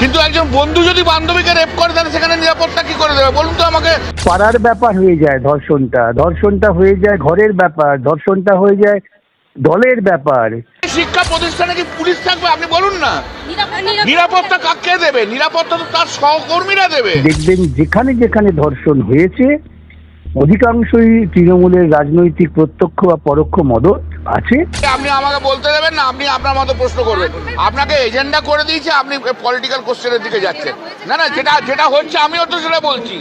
কিন্তু একজন বন্ধু যদি বান্ধবীকে রেপ করে তাহলে সেখানে নিরাপত্তা কি করে দেবে? বলুন তো আমাকে। পাড়ার ব্যাপার হয়ে যায় ধর্ষণটা। ধর্ষণটা হয়ে যায় ঘরের ব্যাপার ধর্ষণটা হয়ে যায় দলের ব্যাপার। শিক্ষা প্রতিষ্ঠানে কি পুলিশ থাকবে? আপনি বলুন না। নিরাপত্তা কাকে দেবে? নিরাপত্তা তো তার সহকর্মীরা দেবে। দেখবেন যেখানে যেখানে ধর্ষণ হয়েছে অধিকাংশই তৃণমূলের রাজনৈতিক প্রত্যক্ষ বা পরোক্ষ মদত আছে? আপনি আমাকে বলতে দেবেন না আপনি আপনার মতো প্রশ্ন করবেন। আপনাকে এজেন্ডা করে দিয়েছে আপনি পলিটিক্যাল কোশ্চেনের দিকে যাচ্ছেন। না না যেটা যেটা হচ্ছে আমিও তো সেটা বলছি।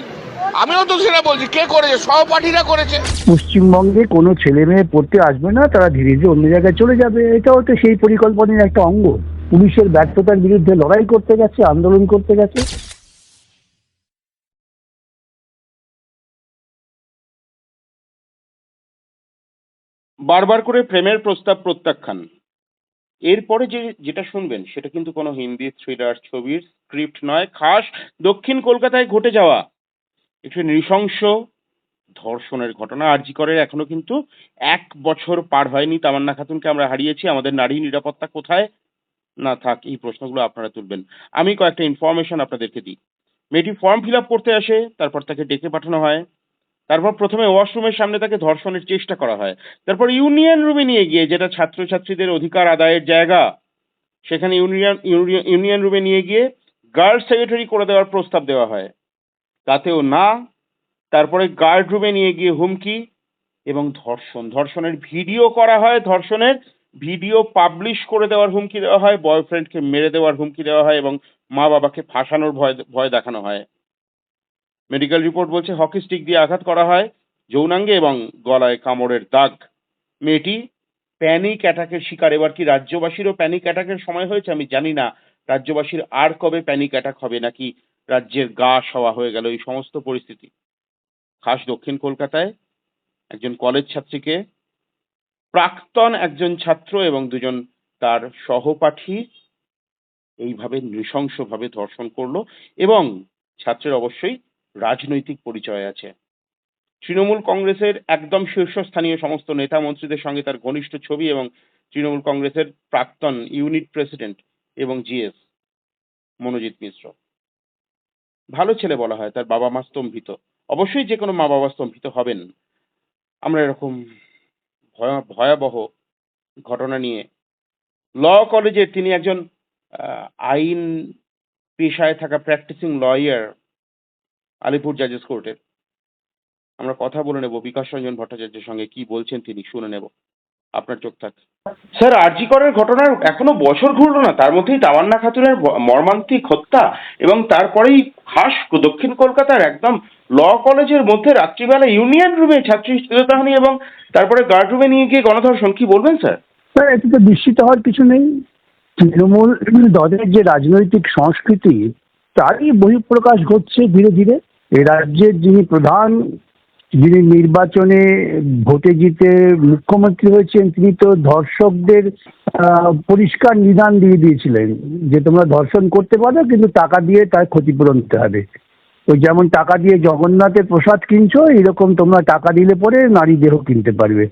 আমিও তো সেটা বলছি। কে করেছে? সহপাঠীরা করেছে। পশ্চিমবঙ্গে কোনো ছেলে মেয়ে পড়তে আসবে না তারা ধীরে ধীরে অন্য জায়গায় চলে যাবে। এটাও তো সেই পরিকল্পনার একটা অঙ্গ। পুলিশের ব্যর্থতার বিরুদ্ধে লড়াই করতে গেছে আন্দোলন করতে গেছে। বারবার করে প্রেমের প্রস্তাব প্রত্যাখ্যান। এরপরে যে, যেটা শুনবেন, সেটা কিন্তু কোনো হিন্দি থ্রিলার ছবির স্ক্রিপ্ট নয়, খাস দক্ষিণ কলকাতায় ঘটে যাওয়া। একটি নৃশংস ধর্ষণের ঘটনা। আরজি করে এখনও কিন্তু এক বছর পার হয়নি। তামান্না খাতুনকে আমরা হারিয়েছি। আমাদের নারী নিরাপত্তা কোথায়? না থাক, এই প্রশ্নগুলো আপনারা তুলবেন। আমি কয়েকটা ইনফরমেশন আপনাদেরকে দিই। মেয়েটি ফর্ম ফিল আপ করতে আসে, তারপর তাকে ডেকে পাঠানো হয়। তারপর প্রথমে ওয়াশরুমের সামনে তাকে ধর্ষণের চেষ্টা করা হয়। তারপর ইউনিয়ন রুমে নিয়ে গিয়ে, যেটা ছাত্রছাত্রীদের অধিকার আদায়ের জায়গা, সেখানে ইউনিয়ন, ইউনিয়ন- রুমে নিয়ে গিয়ে গার্লস সেক্রেটারি করে দেওয়ার প্রস্তাব দেওয়া হয়। তাতেও না, তারপরে গার্ড রুমে নিয়ে গিয়ে হুমকি এবং ধর্ষণ, ধর্ষণের ভিডিও করা হয়, ধর্ষণের ভিডিও পাবলিশ করে দেওয়ার হুমকি দেওয়া হয়, বয়ফ্রেন্ডকে মেরে দেওয়ার হুমকি দেওয়া হয় এবং মা বাবাকে ফাঁসানোর ভয় ভয় দেখানো হয়। মেডিকেল রিপোর্ট বলছে, হকি স্টিক দিয়ে আঘাত করা হয় যৌনাঙ্গে এবং গলায় কামড়ের দাগ। মেয়েটি প্যানিক অ্যাটাকের শিকার। এবার কি রাজ্যবাসীরও প্যানিক অ্যাটাকের সময় হয়েছে? আমি জানি না। রাজ্যবাসীর আর কবে প্যানিক অ্যাটাক হবে নাকি রাজ্যের গা সওয়া হয়ে গেল এই সমস্ত পরিস্থিতি? খাস দক্ষিণ কলকাতায় একজন কলেজ ছাত্রীকে প্রাক্তন একজন ছাত্র এবং দুজন তার সহপাঠী এইভাবে নৃশংসভাবে ধর্ষণ করল এবং ছাত্রের অবশ্যই রাজনৈতিক পরিচয় আছে। তৃণমূল কংগ্রেসের একদম শীর্ষস্থানীয় সমস্ত নেতা মন্ত্রীদের সঙ্গে তার ঘনিষ্ঠ ছবি এবং তৃণমূল কংগ্রেসের প্রাক্তন ইউনিট প্রেসিডেন্ট এবং জিএস মনোজিৎ মিশ্র। ভালো ছেলে বলা হয়, তার বাবা মা স্তম্ভিত। অবশ্যই যে কোনো মা বাবা স্তম্ভিত হবেন। আমরা এরকম ভয়া- ভয়াবহ ঘটনা নিয়ে ল কলেজে তিনি একজন আইন পেশায় থাকা প্র্যাকটিসিং লয়ার আলিপুর জাজেস কোর্টের আমরা কথা বলে নেব বিকাশ রঞ্জন ভট্টাচার্যের সঙ্গে কি বলছেন তিনি শুনে নেব। আপনার চোখ থাক। স্যার আরজি করের ঘটনার এখনও বছর ঘুরলো না। তার মধ্যেই তামান্না খাতুনের মর্মান্তিক হত্যা এবং তারপরেই খাস দক্ষিণ কলকাতার একদম ল কলেজের মধ্যে রাত্রিবেলা ইউনিয়ন রুমে ছাত্রী শ্লীলতাহানি এবং তারপরে গার্ড রুমে নিয়ে গিয়ে গণধর্ষণ কি বলবেন স্যার? স্যার এতে তো বিস্মিত হওয়ার কিছু নেই। তৃণমূল দলের যে রাজনৈতিক সংস্কৃতি তারই বহিঃপ্রকাশ ঘটছে ধীরে ধীরে। এ রাজ্যের যিনি প্রধান, যিনি নির্বাচনে ভোটে জিতে মুখ্যমন্ত্রী হয়েছেন, তিনি তো ধর্ষকদের পরিষ্কার নিদান দিয়ে দিয়েছিলেন যে তোমরা ধর্ষণ করতে পারো, কিন্তু টাকা দিয়ে তার ক্ষতিপূরণ দিতে হবে। ওই যেমন টাকা দিয়ে জগন্নাথের প্রসাদ কিনছো এরকম তোমরা টাকা দিলে পরে নারী দেহ কিনতে পারবে।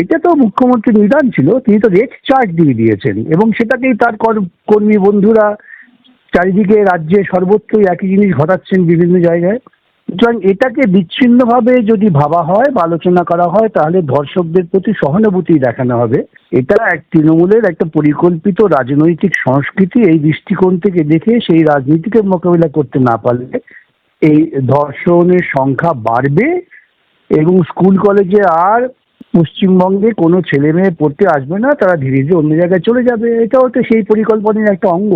এটা তো মুখ্যমন্ত্রীর নিদান ছিল, তিনি তো রেট চার্জ দিয়ে দিয়েছেন এবং সেটাকেই তার কর- কর্মী বন্ধুরা চারিদিকে রাজ্যে সর্বত্রই একই জিনিস ঘটাচ্ছেন বিভিন্ন জায়গায়। সুতরাং এটাকে বিচ্ছিন্নভাবে যদি ভাবা হয় বা আলোচনা করা হয়, তাহলে ধর্ষকদের প্রতি সহানুভূতি দেখানো হবে। এটা এক তৃণমূলের একটা পরিকল্পিত রাজনৈতিক সংস্কৃতি। এই দৃষ্টিকোণ থেকে দেখে সেই রাজনীতিকে মোকাবিলা করতে না পারলে এই ধর্ষণের সংখ্যা বাড়বে এবং স্কুল, কলেজে আর পশ্চিমবঙ্গে কোনো ছেলে মেয়ে পড়তে আসবে না, তারা ধীরে ধীরে অন্য জায়গায় চলে যাবে। এটাও তো সেই পরিকল্পনার একটা অঙ্গ।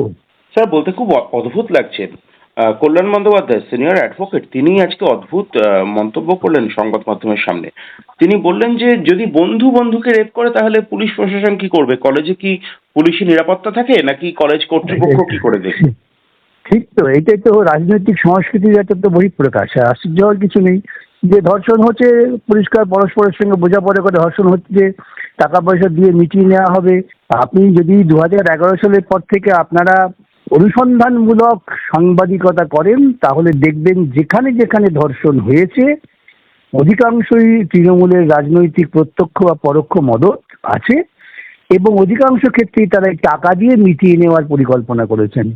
স্যার, বলতে খুব অদ্ভুত লাগছে। কল্যাণ বন্দ্যোপাধ্যায় সিনিয়র অ্যাডভোকেট তিনি আজকে অদ্ভুত মন্তব্য করলেন সংবাদ মাধ্যমের সামনে। তিনি বললেন যে, যদি বন্ধু বন্ধুকে রেপ করে, তাহলে পুলিশ প্রশাসন কি করবে? কলেজে কি পুলিশি নিরাপত্তা থাকে, নাকি কলেজ কর্তৃপক্ষ কি করে দেখবে ঠিক তো এটাই তো রাজনৈতিক সংস্কৃতির একটা তো বহিঃপ্রকাশ আশ্চর্য হওয়ার কিছু নেই। যে ধর্ষণ হচ্ছে, পরিষ্কার পরস্পরের সঙ্গে বোঝাপড়া করে ধর্ষণ হচ্ছে, টাকা পয়সা দিয়ে মিটিয়ে নেওয়া হবে। আপনি যদি দু হাজার এগারো সালের পর থেকে আপনারা অনুসন্ধানমূলক সাংবাদিকতা করেন, তাহলে দেখবেন যেখানে যেখানে ধর্ষণ হয়েছে, অধিকাংশই তৃণমূলের রাজনৈতিক প্রত্যক্ষ বা পরোক্ষ মদত আছে, এবং অধিকাংশ ক্ষেত্রেই তারা টাকা দিয়ে মিটিয়ে নেওয়ার পরিকল্পনা করেছেন।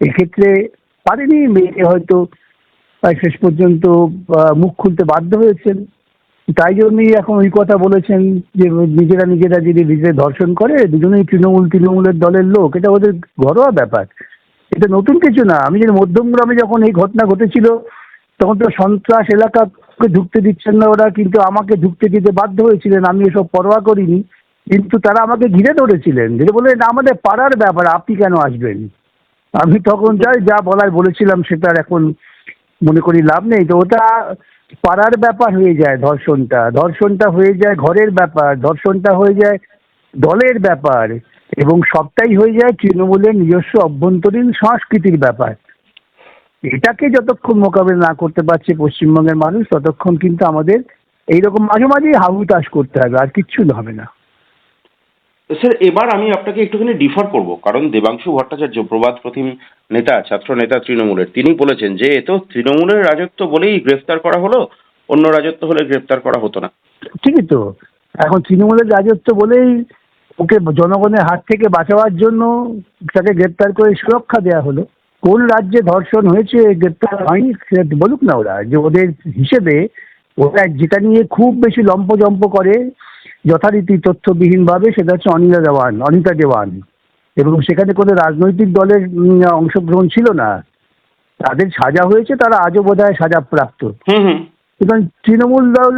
এক্ষেত্রে পারেনি, মেয়েকে হয়তো শেষ পর্যন্ত মুখ খুলতে বাধ্য হয়েছেন। তাই জন্যই এখন ওই কথা বলেছেন যে, নিজেরা নিজেরা যদি নিজেদের ধর্ষণ করে, দুজনেই তৃণমূল, তৃণমূলের দলের লোক, এটা ওদের ঘরোয়া ব্যাপার। এটা নতুন কিছু না। আমি যে মধ্যমগ্রামে যখন এই ঘটনা ঘটেছিল, তখন তো সন্ত্রাস এলাকাকে ঢুকতে দিচ্ছেন না ওরা, কিন্তু আমাকে ঢুকতে দিতে বাধ্য হয়েছিলেন। আমি এসব পরোয়া করিনি, কিন্তু তারা আমাকে ঘিরে ধরেছিলেন। ঘিরে বলে না, আমাদের পাড়ার ব্যাপার, আপনি কেন আসবেন? আমি তখন যাই, যা বলার বলেছিলাম, সেটা আর এখন মনে করি লাভ নেই। তো ওটা পাড়ার ব্যাপার হয়ে যায় ধর্ষণটা। ধর্ষণটা হয়ে যায় ঘরের ব্যাপার, ধর্ষণটা হয়ে যায় দলের ব্যাপার। এবং সবটাই হয়ে যায় তৃণমূলের নিজস্ব অভ্যন্তরীণ সংস্কৃতির ব্যাপার। এটাকে যতক্ষণ মোকাবিলা না করতে পারছে পশ্চিমবঙ্গের মানুষ ততক্ষণ কিন্তু আমাদের এইরকম মাঝে মাঝেই হাহুতাশ করতে হবে আর কিচ্ছু হবে না। স্যার এবার আমি আপনাকে একটুখানি ডিফার করব কারণ দেবাংশু ভট্টাচার্য প্রবাদ প্রতিম নেতা ছাত্র নেতা তৃণমূলের তিনি বলেছেন যে এ তো তৃণমূলের রাজত্ব বলেই গ্রেফতার করা হলো অন্য রাজত্ব হলে গ্রেফতার করা হতো না। ঠিকই তো এখন তৃণমূলের রাজত্ব বলেই ওকে জনগণের হাত থেকে বাঁচাবার জন্য তাকে গ্রেপ্তার করে সুরক্ষা দেওয়া হলো। কোন রাজ্যে ধর্ষণ হয়েছে গ্রেপ্তার হয়নি বলুক না ওরা। যে ওদের হিসেবে ওরা যেটা নিয়ে খুব বেশি লম্পজম্প করে যথারীতি তথ্যবিহীনভাবে সেটা হচ্ছে অনিতা দেওয়ান অনিতা দেওয়ান। এবং সেখানে কোনো রাজনৈতিক দলের অংশগ্রহণ ছিল না। তাদের সাজা হয়েছে তারা আজও বোধ হয় সাজাপ্রাপ্ত এবং তৃণমূল দল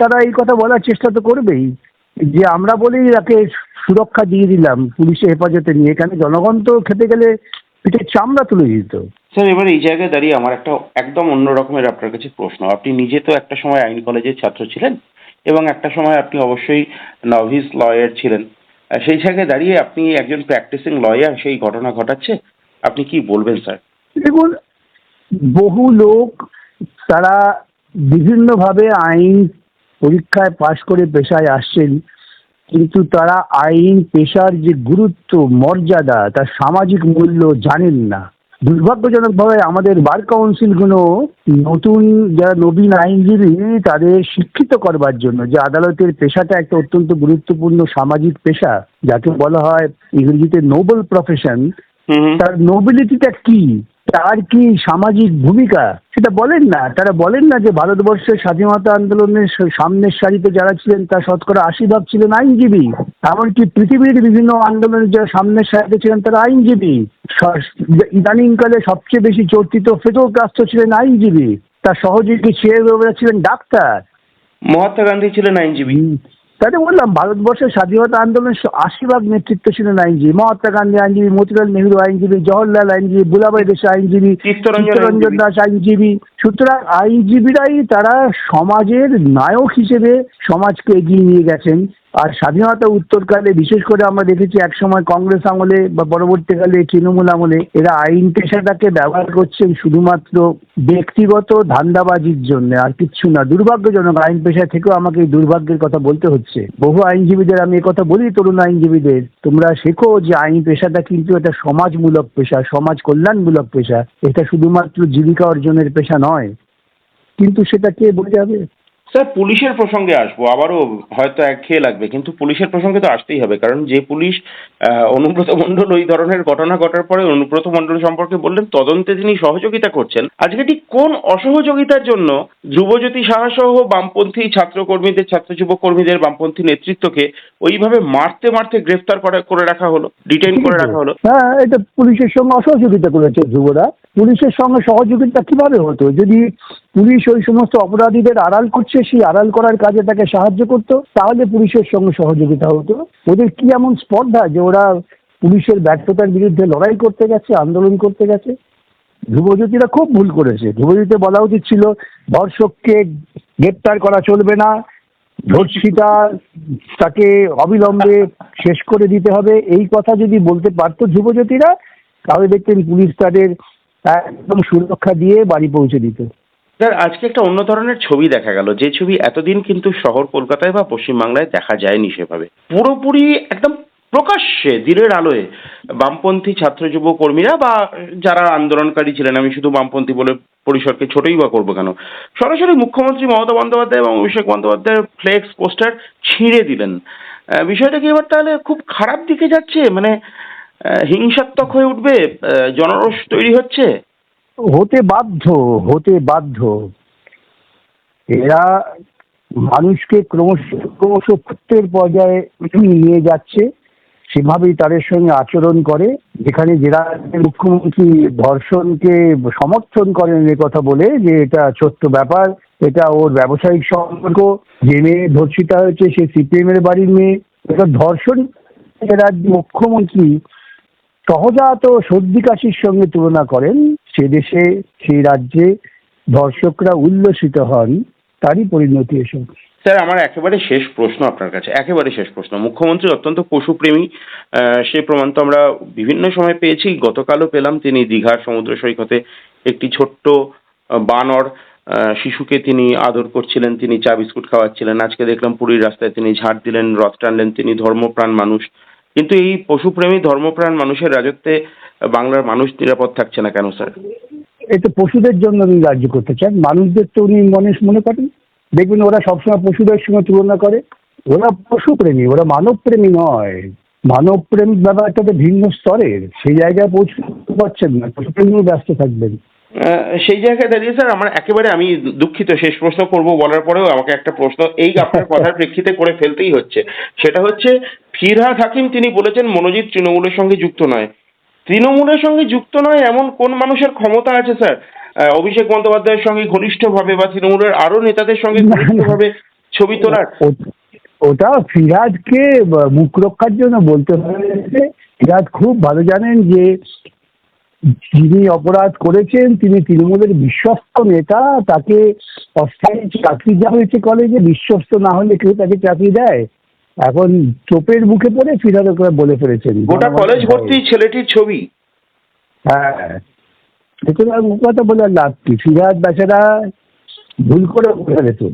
তারা এই কথা বলার চেষ্টা তো করবেই। যে আমরা বলি তাকে সুরক্ষা দিয়ে দিলাম পুলিশের হেফাজতে নিয়ে এখানে জনগণ তো খেতে গেলে পিঠের চামড়া তুলে দিত। স্যার এবার এই জায়গায় দাঁড়িয়ে আমার একটা একদম অন্য রকমের আপনার কাছে প্রশ্ন। আপনি নিজে তো একটা সময় আইন কলেজের ছাত্র ছিলেন এবং একটা সময় আপনি অবশ্যই নভিস লয়ার ছিলেন। সেই জায়গায় দাঁড়িয়ে আপনি একজন প্র্যাকটিসিং লয়ার সেই ঘটনা ঘটাচ্ছে? আপনি কি বলবেন স্যার? দেখুন বহু লোক তারা বিভিন্নভাবে আইন পরীক্ষায় পাশ করে পেশায় আসছেন কিন্তু তারা আইন পেশার যে গুরুত্ব মর্যাদা তার সামাজিক মূল্য জানেন না। দুর্ভাগ্যজনকভাবে আমাদের বার কাউন্সিলগুলো নতুন যারা নবীন আইনজীবী তাদের শিক্ষিত করবার জন্য যে আদালতের পেশাটা একটা অত্যন্ত গুরুত্বপূর্ণ সামাজিক পেশা যাকে বলা হয় ইংরেজিতে নোবেল প্রফেশন তার নোবিলিটিটা কি? তার কি সামাজিক ভূমিকা? সেটা বলেন না। তারা বলেন না যে ভারতবর্ষের স্বাধীনতা আন্দোলনের সামনের সারিতে যারা ছিলেন তার শতকরা আশি ভাগ ছিলেন আইনজীবী। এমনকি পৃথিবীর বিভিন্ন আন্দোলনের যারা সামনের সারিতে ছিলেন তারা আইনজীবী। ইদানিংকালে সবচেয়ে বেশি চর্চিত ফেটল কাস্ট ছিলেন আইনজীবী। তার সহযোগী ছেলে ছিলেন ডাক্তার। মহাত্মা গান্ধী ছিলেন আইনজীবী। তাই বললাম ভারতবর্ষের স্বাধীনতা আন্দোলনের আশীর্বাদ আশি ভাগ নেতৃত্ব ছিলেন আইনজীবী মহাত্মা গান্ধী আইনজীবী মতিলাল নেহরু আইনজীবী জওহরলাল আইনজীবী বুলাবাই দেশ আইনজীবী চিত্তরঞ্জন। দাস আইনজীবী সুতরাং আইনজীবীরাই তারা সমাজের নায়ক হিসেবে সমাজকে এগিয়ে নিয়ে গেছেন আর স্বাধীনতা উত্তরকালে বিশেষ করে আমরা দেখেছি একসময় কংগ্রেস আমলে বা পরবর্তীকালে তৃণমূল আমলে এরা আইন পেশাটাকে ব্যবহার করছেন শুধুমাত্র ব্যক্তিগত ধান্দাবাজির জন্য, আর কিচ্ছু না। দুর্ভাগ্যজনক আইন পেশা থেকেও আমাকে এই দুর্ভাগ্যের কথা বলতে হচ্ছে। বহু আইনজীবীদের, আমি কথা বলি তরুণ আইনজীবীদের, তোমরা শেখো যে আইন পেশাটা কিন্তু একটা সমাজমূলক পেশা, সমাজ কল্যাণমূলক পেশা। এটা শুধুমাত্র জীবিকা অর্জনের পেশা নয়। কিন্তু সেটা কে বোঝাবে? স্যার, পুলিশের প্রসঙ্গে আসব। আবারও হয়তো একঘেয়ে লাগবে, কিন্তু পুলিশের প্রসঙ্গে তো আসতেই হবে, কারণ যে পুলিশ অনুব্রত মণ্ডল ওই ধরনের ঘটনা ঘটার পরে অনুব্রত মণ্ডল সম্পর্কে বললেন, তদন্তে তিনি সহযোগিতা করছেন। আজকে ঠিক কোন অসহযোগিতার জন্য ধ্রুবজ্যোতি সাহা সহ বামপন্থী ছাত্রকর্মীদের ছাত্র যুব কর্মীদের বামপন্থী নেতৃত্বকে ওইভাবে মারতে মারতে গ্রেফতার করে রাখা হলো, ডিটেইন করে রাখা হলো? হ্যাঁ এটা পুলিশের সঙ্গে অসহযোগিতা করেছে যুবরা। পুলিশের সঙ্গে সহযোগিতা কীভাবে হতো? যদি পুলিশ ওই সমস্ত অপরাধীদের আড়াল করছে, সেই আড়াল করার কাজে তাকে সাহায্য করতো, তাহলে পুলিশের সঙ্গে সহযোগিতা হতো। ওদের কি এমন স্পর্ধা যে ওরা পুলিশের ব্যর্থতার বিরুদ্ধে লড়াই করতে গেছে, আন্দোলন করতে গেছে? ধ্রুবজ্যোতিরা খুব ভুল করেছে। ধ্রুবজ্যোতি বলা উচিত ছিল ধর্ষককে গ্রেপ্তার করা চলবে না, ধর্ষিতা তাকে অবিলম্বে শেষ করে দিতে হবে। এই কথা যদি বলতে পারতো ধ্রুবজ্যোতিরা, তাহলে দেখতেন পুলিশ তাদের একদম সুরক্ষা দিয়ে বাড়ি পৌঁছে দিত। স্যার, আজকে একটা অন্য ধরনের ছবি দেখা গেল। যে ছবি এতদিন কিন্তু শহর কলকাতায় বা পশ্চিমবাংলায় দেখা যায়নি সেভাবে। পুরোপুরি একদম প্রকাশ্যে দিনের আলোয়। বামপন্থী ছাত্র যুব কর্মীরা বা যারা আন্দোলনকারী ছিলেন, আমি শুধু বামপন্থী বলে পরিসরকে ছোটই বা করব কেন? সরাসরি মুখ্যমন্ত্রী মমতা বন্দ্যোপাধ্যায় এবং অভিষেক বন্দ্যোপাধ্যায়ের ফ্লেক্স পোস্টার ছিঁড়ে দিলেন। বিষয়টা কি এবার তাহলে খুব খারাপ দিকে যাচ্ছে? মানে হিংসাত্মক হয়ে উঠবে জনরোষ তৈরি হচ্ছে? হতে বাধ্য হতে বাধ্য। এরা মানুষকে ক্রমশ ক্রমশ প্রত্যেক পর্যায়ে নিয়ে যাচ্ছে, সেভাবেই তাদের সঙ্গে আচরণ করে। যেখানে রাজ্যের মুখ্যমন্ত্রী ধর্ষণকে সমর্থন করেন এ কথা বলে যে এটা ছোট্ট ব্যাপার, এটা ওর ব্যবসায়িক সম্পর্ক যে মেয়ে ধর্ষিতা হয়েছে সে সিপিএম এর বাড়ির মেয়ে। এটা ধর্ষণ এ রাজ্যের মুখ্যমন্ত্রী সহজাত সর্দি কাশির সঙ্গে তুলনা করেন, সে দেশে সেই রাজ্যে দর্শকরা উল্লসিত হন, তারই পরিণতি এসব। স্যার, আমার একেবারে শেষ প্রশ্ন আপনার কাছে, একেবারে শেষ প্রশ্ন। মুখ্যমন্ত্রী অত্যন্ত পশুপ্রেমী সে প্রমাণ তো আমরা বিভিন্ন সময় পেয়েছি। গতকালও পেলাম তিনি দীঘার সমুদ্র সৈকতে একটি ছোট্ট বানর শিশুকে তিনি আদর করছিলেন, তিনি চা বিস্কুট খাওয়াচ্ছিলেন। আজকে দেখলাম পুরীর রাস্তায় তিনি ঝাড় দিলেন, রথ টানলেন, তিনি ধর্মপ্রাণ মানুষ। কিন্তু এই পশুপ্রেমী, ধর্মপ্রাণ মানুষের রাজত্বে বাংলার মানুষ নিরাপদ থাকছে না কেন, স্যার? তো পশুদের জন্য উনি রাজ্য করতে চান। মানুষদের তো উনি মনে মনে করেন। দেখবেন ওরা সবসময় পশুদের সঙ্গে তুলনা করে। ওরা পশুপ্রেমী, ওরা মানবপ্রেমী নয়। মানবপ্রেম ব্যাপারটা তো ভিন্ন স্তরের। সেই জায়গায় পৌঁছতে পারছেন না। পশুপ্রেমীও ব্যস্ত থাকবেন। সেই জায়গায় দাঁড়িয়ে স্যার আমার একেবারে আমি দুঃখিত। শেষ প্রশ্ন করব বলার পরেও আমাকে একটা প্রশ্ন এই আপনার কথার প্রেক্ষিতে করে ফেলতেই হচ্ছে। সেটা হচ্ছে ফিরহাদ হাকিম তিনি বলেছেন মনোজিৎ তৃণমূলের সঙ্গে যুক্ত নয়। তৃণমূলের সঙ্গে যুক্ত নয় এমন কোন মানুষের ক্ষমতা আছে স্যার? অভিষেক বন্দ্যোপাধ্যায়ের সঙ্গে ঘনিষ্ঠভাবে বা তৃণমূলের আরও নেতাদের সঙ্গে। ঘনিষ্ঠভাবে ছবি তোলার? ওটা ফিরাজকে মুখ রক্ষার জন্য বলতে হয়েছে ফিরাজ খুব ভালো জানেন যে যিনি অপরাধ করেছেন তিনি তৃণমূলের বিশ্বস্ত নেতা তাকে অস্থায়ী চাকরি দেওয়া হয়েছে কলেজে বিশ্বস্ত না হলে কেউ তাকে চাকরি দেয়। এখন চোপের মুখে পড়ে ফিরাজ ওকে বলে ফেলেছেন। গোটা কলেজ ভর্তি ছেলেটির ছবি। হ্যাঁ। মুখ কথা বলে লাভ কি? ফিরাজ বেচারা ভুল করে বলে ফেলেছে